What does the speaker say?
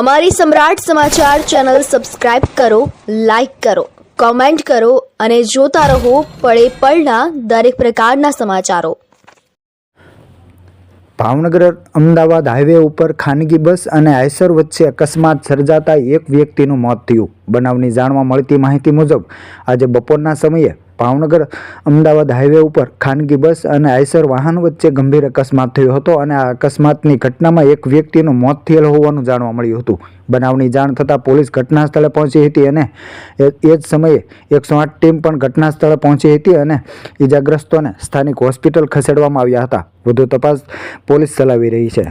અમારી Samrat Samachar channel subscribe કરો, like કરો, કોમેન્ટ કરો અને જોતા રહો પળે પળના દરેક પ્રકારના સમાચારો. ભાવનગર અમદાવાદ હાઈવે ઉપર ખાનગી બસ અને આયસર વચ્ચે અકસ્માત સર્જાતા એક વ્યક્તિનું મોત થયું. બનાવની જાણવા મળતી માહિતી મુજબ, આજે બપોરના સમયે ભાવનગર અમદાવાદ હાઈવે ઉપર ખાનગી બસ અને આયસર વાહન વચ્ચે ગંભીર અકસ્માત થયો હતો અને આ અકસ્માતની ઘટનામાં એક વ્યક્તિનું મોત થયેલ હોવાનું જાણવા મળ્યું હતું. બનાવની જાણ થતાં પોલીસ ઘટના સ્થળે પહોંચી હતી અને એ જ સમયે એકસો આઠ ટીમ પણ ઘટના સ્થળે પહોંચી હતી અને ઈજાગ્રસ્તોને સ્થાનિક હોસ્પિટલ ખસેડવામાં આવ્યા હતા. વધુ તપાસ પોલીસ ચલાવી રહી છે.